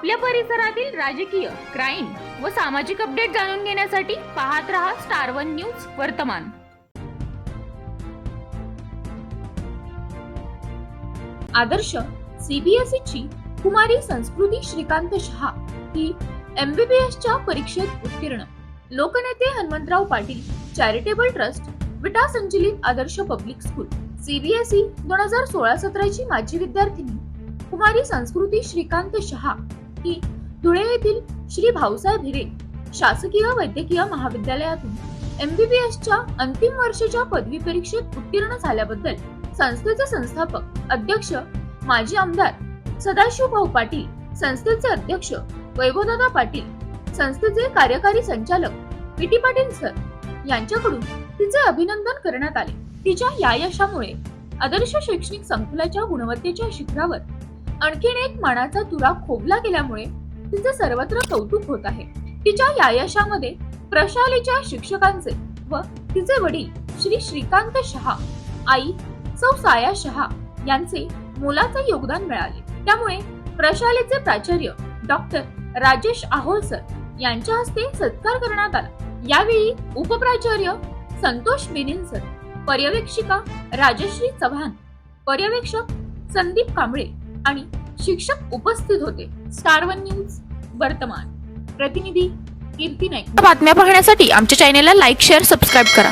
आपल्या परिसरातील राजकीय क्राईम व सामाजिक अपडेट जाणून घेण्यासाठी पाहत रहा स्टार वन न्यूज वर्तमान. आदर्श सीबीएसई ची कुमारी संस्कृती श्रीकांत शहा ही एमबीबीएस च्या परीक्षेत उत्तीर्ण. लोकनेते हनुमंतराव पाटील चॅरिटेबल ट्रस्ट विटा संचलित आदर्श पब्लिक स्कूल सीबीएसई दोन हजार सोळा सतराची माजी विद्यार्थिनी. कुमारी संस्कृती श्रीकांत शहा की धुळे येथील श्री भाऊसाहेब हिरे शासकीय वैद्यकीय महाविद्यालयातून एमबीबीएसच्या अंतिम वर्षाच्या पदवी परीक्षेत उत्तीर्ण झाल्याबद्दल संस्थेचे संस्थापक अध्यक्ष माजी आमदार सदाशिव भाऊ पाटील संस्थेचे अध्यक्ष वैभवदादा पाटील संस्थेचे कार्यकारी संचालक पीटी पाटील सर यांच्याकडून तिचे अभिनंदन करण्यात आले. तिच्या या यशामुळे आदर्श शैक्षणिक संकुलाच्या गुणवत्तेच्या शिखरावर आणखीन एक मानाचा तुरा खोबला गेल्यामुळे तिचे सर्वत्र कौतुक होत आहे. तिच्या या यशामध्ये प्रशालेच्या शिक्षकांचे व तिचे वडील श्री श्रीकांत शहा आई सौ साया शहा यांचे मोलाचे योगदान मिळाले. त्यामुळे प्रशालेचे प्राचार्य डॉक्टर राजेश आहोळसर यांच्या हस्ते सत्कार करण्यात आला. यावेळी उपप्राचार्य संतोष बेनिन सर पर्यवेक्षिका राजश्री चव्हाण पर्यवेक्षक संदीप कांबळे आणि शिक्षक उपस्थित होते. स्टार वन न्यूज वर्तमान. प्रतिनिधी कीर्ती नाईक. बातम्या पाहण्यासाठी आमच्या चॅनेलला लाईक शेअर सबस्क्राईब करा.